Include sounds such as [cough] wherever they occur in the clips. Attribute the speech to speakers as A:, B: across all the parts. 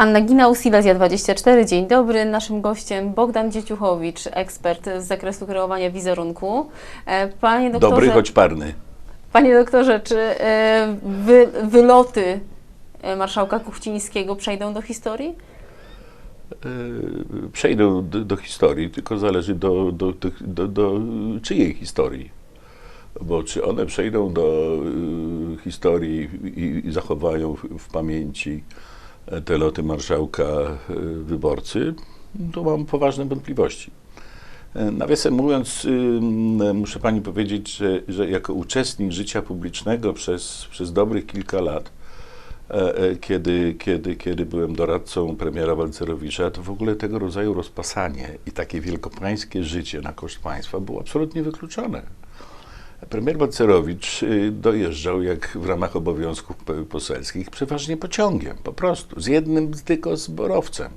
A: Anna Ginał, Silesia24. Dzień dobry. Naszym gościem Bogdan Dzieciuchowicz, ekspert z zakresu kreowania wizerunku. E, Panie doktorze,
B: Dobry, choć parny.
A: panie doktorze czy e, wy, wyloty e, marszałka Kuchcińskiego przejdą do historii?
B: Przejdę do, do historii, tylko zależy do, do, do, do, czyjej historii. Bo czy one przejdą do y, historii i, i zachowają w, w pamięci te loty marszałka y, wyborcy, to mam poważne wątpliwości. E, Nawiasem mówiąc, y, muszę pani powiedzieć, że, że jako uczestnik życia publicznego przez, przez dobrych kilka lat, e, e, kiedy, kiedy, kiedy byłem doradcą premiera Walcerowicza, to w ogóle tego rodzaju rozpasanie i takie wielkopańskie życie na koszt państwa było absolutnie wykluczone. Premier Balcerowicz y, dojeżdżał, jak w ramach obowiązków poselskich, przeważnie pociągiem, po prostu, z jednym tylko zborowcem.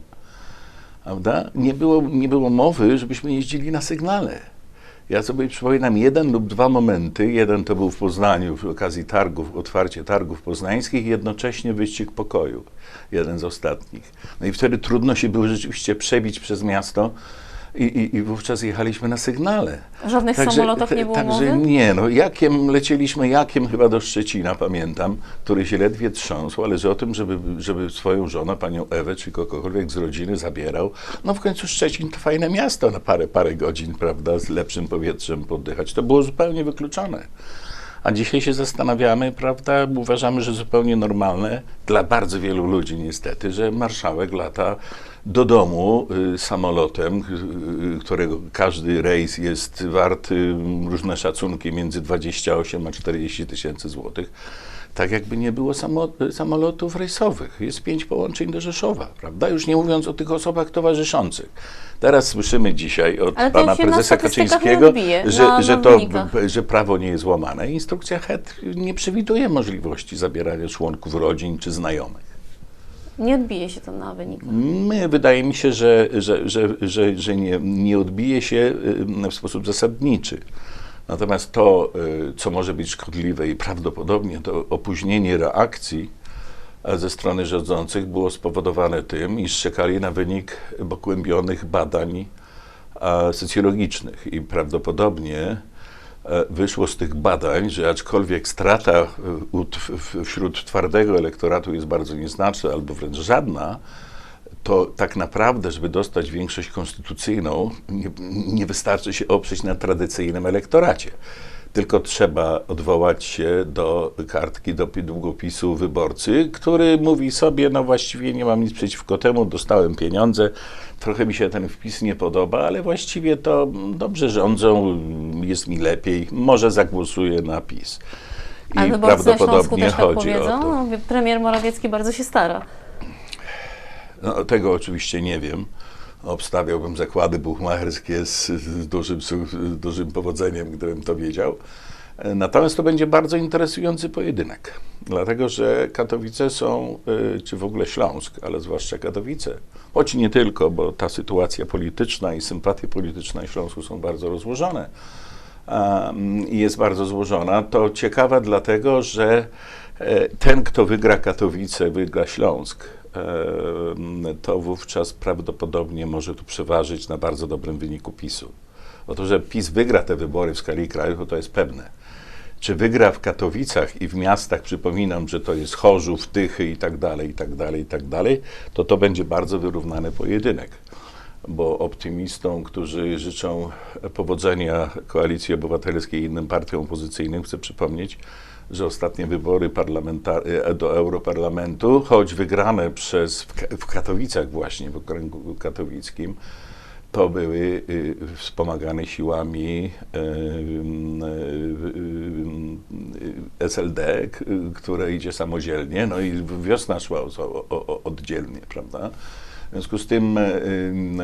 B: Prawda? Nie, było, nie było mowy, żebyśmy jeździli na sygnale. Ja sobie przypominam jeden lub dwa momenty. Jeden to był w Poznaniu w okazji targów, otwarcie targów poznańskich, jednocześnie wyścig pokoju. Jeden z ostatnich. No i wtedy trudno się było rzeczywiście przebić przez miasto i, i, i wówczas jechaliśmy na sygnale.
A: Żadnych samolotach nie było
B: Także
A: mowy?
B: nie, no jakiem lecieliśmy jakiem chyba do Szczecina, pamiętam, który się ledwie trząsł, ale że o tym, żeby, żeby swoją żonę, panią Ewę, czy kogokolwiek z rodziny zabierał. No w końcu Szczecin to fajne miasto na parę, parę godzin, prawda, z lepszym powietrzem poddychać. To było zupełnie wykluczone. A dzisiaj się zastanawiamy, prawda, uważamy, że zupełnie normalne dla bardzo wielu ludzi niestety, że marszałek lata do domu y, samolotem, y, y, którego każdy rejs jest wart y, różne szacunki między 28 a 40 tysięcy złotych. Tak jakby nie było samo, samolotów rejsowych. Jest pięć połączeń do Rzeszowa, prawda? Już nie mówiąc o tych osobach towarzyszących. Teraz słyszymy dzisiaj od pana prezesa Kaczyńskiego,
A: odbije,
B: że,
A: na-
B: że
A: na
B: to że prawo nie jest łamane. Instrukcja HED nie przewiduje możliwości zabierania członków rodzin czy znajomych.
A: Nie odbije się to na wynikach.
B: My, wydaje mi się, że, że, że, że, że nie, nie odbije się y, w sposób zasadniczy. Natomiast to, y, co może być szkodliwe i prawdopodobnie to opóźnienie reakcji e, ze strony rządzących było spowodowane tym, iż czekali na wynik pogłębionych badań e, socjologicznych. I prawdopodobnie e, wyszło z tych badań, że aczkolwiek strata wśród twardego elektoratu jest bardzo nieznaczna albo wręcz żadna, to tak naprawdę, żeby dostać większość konstytucyjną, nie, nie wystarczy się oprzeć na tradycyjnym elektoracie. Tylko trzeba odwołać się do kartki, do pi- długopisu wyborcy, który mówi sobie, no właściwie nie mam nic przeciwko temu, dostałem pieniądze, trochę mi się ten wpis nie podoba, ale właściwie to dobrze rządzą, jest mi lepiej, może zagłosuję na PiS.
A: A
B: I
A: wyborcy na Śląsku
B: prawdopodobnie
A: też tak
B: chodzi o
A: powiedzą?
B: to.
A: Premier Morawiecki bardzo się stara.
B: No, tego oczywiście nie wiem. Obstawiałbym zakłady buchmacherskie z, z dużym, z dużym powodzeniem, gdybym to wiedział. E, Natomiast to będzie bardzo interesujący pojedynek, dlatego że Katowice są, y, czy w ogóle Śląsk, ale zwłaszcza Katowice, choć nie tylko, bo ta sytuacja polityczna i sympatie polityczne Śląsku są bardzo rozłożone i jest bardzo złożona, to ciekawa dlatego, że e, ten, kto wygra Katowice, wygra Śląsk, e, to wówczas prawdopodobnie może tu przeważyć na bardzo dobrym wyniku PiSu. Oto, że PiS wygra te wybory w skali kraju, to, to jest pewne. Czy wygra w Katowicach i w miastach, przypominam, że to jest Chorzów, Tychy i tak dalej, i tak dalej, i tak dalej, to to będzie bardzo wyrównany pojedynek bo optymistom, którzy życzą powodzenia Koalicji Obywatelskiej i innym partiom opozycyjnym, chcę przypomnieć, że ostatnie wybory e, do Europarlamentu, choć wygrane przez w, Ka- w Katowicach właśnie, w okręgu katowickim, to były y, wspomagane siłami y, y, SLD, które idzie samodzielnie, no i wiosna szła oddzielnie, prawda? W związku z tym y,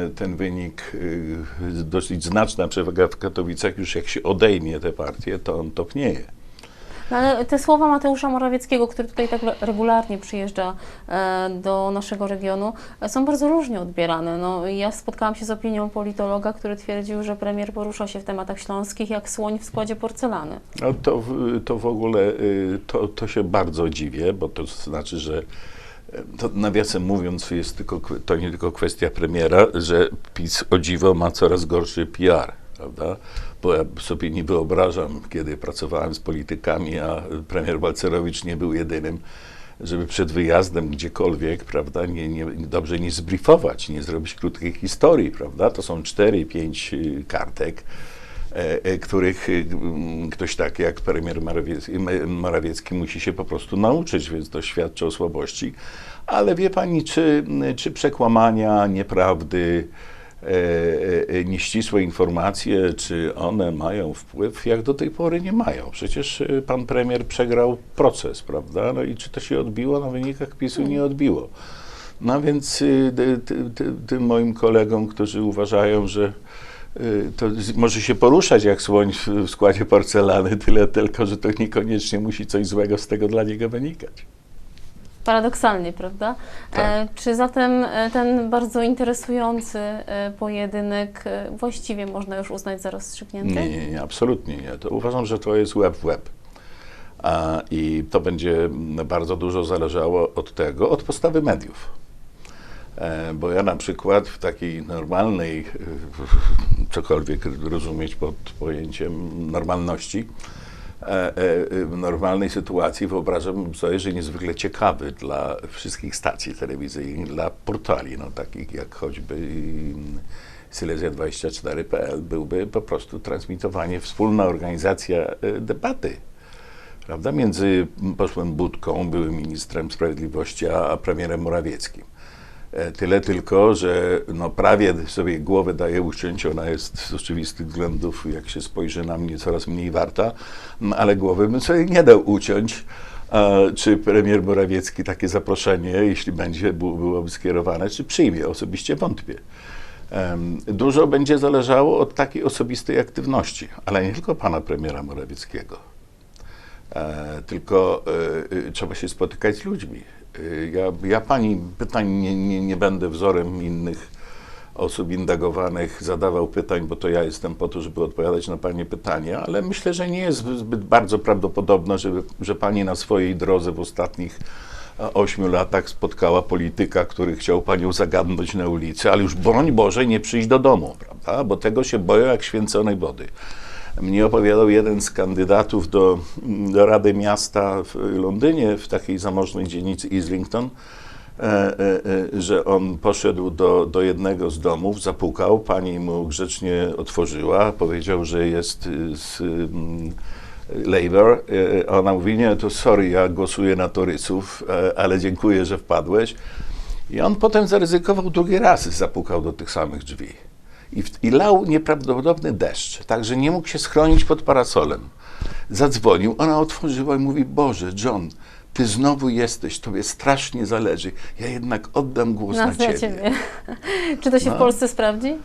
B: y, ten wynik, y, dosyć znaczna przewaga w Katowicach, już jak się odejmie te partie, to on topnieje.
A: No, ale te słowa Mateusza Morawieckiego, który tutaj tak regularnie przyjeżdża e, do naszego regionu, e, są bardzo różnie odbierane. No, ja spotkałam się z opinią politologa, który twierdził, że premier porusza się w tematach śląskich jak słoń w składzie porcelany.
B: No to, w- to w ogóle to, to się bardzo dziwię, bo to znaczy, że To nawiasem mówiąc, jest tylko, to nie tylko kwestia premiera, że PiS o dziwo ma coraz gorszy PR, prawda? Bo ja sobie nie wyobrażam, kiedy pracowałem z politykami, a premier Balcerowicz nie był jedynym, żeby przed wyjazdem gdziekolwiek, prawda, nie, nie, dobrze nie zbriefować, nie zrobić krótkiej historii, prawda? To są cztery, pięć y, kartek, których y, m, ktoś tak jak premier Morawiecki, musi się po prostu nauczyć, więc to świadczy o słabości. Ale wie pani, czy, czy przekłamania, nieprawdy, e, e, nieścisłe informacje, czy one mają wpływ? Jak do tej pory nie mają. Przecież e, pan premier przegrał proces, prawda? No i czy to się odbiło? Na wynikach PiSu nie odbiło. No więc y, ty, ty, ty, tym moim kolegom, którzy uważają, że to z- może się poruszać jak słoń w, składzie porcelany, tyle tylko, że to niekoniecznie musi coś złego z tego dla niego wynikać.
A: Paradoksalnie, prawda?
B: Tak.
A: E, czy zatem e, ten bardzo interesujący e, pojedynek e, właściwie można już uznać za rozstrzygnięty?
B: Nie, nie, nie, absolutnie nie. To uważam, że to jest web w web. A, I to będzie bardzo dużo zależało od tego, od postawy mediów. E, Bo ja na przykład w takiej normalnej, e, cokolwiek rozumieć pod pojęciem normalności, e, w normalnej sytuacji wyobrażam sobie, że niezwykle ciekawy dla wszystkich stacji telewizyjnych, dla portali, no, takich jak choćby mm, Silesia24.pl, byłby po prostu transmitowanie, wspólna organizacja debaty prawda, między posłem Budką, byłym ministrem sprawiedliwości, a premierem Morawieckim. E, Tyle tylko, że no prawie sobie głowę daje uciąć, ona jest z oczywistych względów, jak się spojrzy na mnie, coraz mniej warta, no, ale głowy bym sobie nie dał uciąć. A czy premier Morawiecki takie zaproszenie, jeśli będzie, byłoby skierowane, czy przyjmie? Osobiście wątpię. Dużo będzie zależało od takiej osobistej aktywności, ale nie tylko pana premiera Morawieckiego. E, tylko e, e, trzeba się spotykać z ludźmi. Ja, ja pani pytań nie, nie, nie będę wzorem innych osób indagowanych zadawał pytań, bo to ja jestem po to, żeby odpowiadać na pani pytania, ale myślę, że nie jest zbyt bardzo prawdopodobne, żeby, że pani na swojej drodze w ostatnich ośmiu latach spotkała polityka, który chciał panią zagadnąć na ulicy, ale już broń Boże nie przyjść do domu, prawda? Bo tego się boją jak święconej wody. Mnie opowiadał jeden z kandydatów do, do Rady Miasta w Londynie, w takiej zamożnej dzielnicy Islington, e, e, e, że on poszedł do, do jednego z domów, zapukał, pani mu grzecznie otworzyła, powiedział, że jest z mm, Labour. Ona mówi, nie, to sorry, ja głosuję na torysów, ale dziękuję, że wpadłeś. I on potem zaryzykował drugi raz, zapukał do tych samych drzwi. I, I lał nieprawdopodobny deszcz, także nie mógł się schronić pod parasolem. Zadzwonił, ona otworzyła i mówi, Boże, John, ty znowu jesteś, tobie strasznie zależy, ja jednak oddam głos na,
A: Nas na
B: ciebie.
A: ciebie. [laughs] Czy to się
B: No.
A: w Polsce sprawdzi?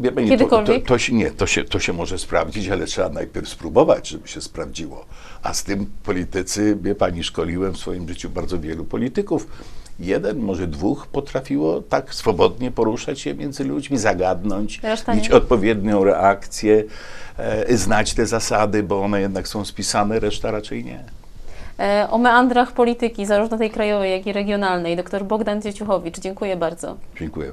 B: Wie pani, to, to,
A: Kiedykolwiek?
B: to, się, nie, to, się, to się może sprawdzić, ale trzeba najpierw spróbować, żeby się sprawdziło. A z tym politycy, wie pani, szkoliłem w swoim życiu bardzo wielu polityków. Jeden, może dwóch potrafiło tak swobodnie poruszać się między ludźmi, zagadnąć,
A: Reszta nie.
B: mieć odpowiednią reakcję, e, znać te zasady, bo one jednak są spisane, reszta raczej nie.
A: E, O meandrach polityki, zarówno tej krajowej, jak i regionalnej, dr Bogdan Dzieciuchowicz. Dziękuję bardzo.
B: Dziękuję.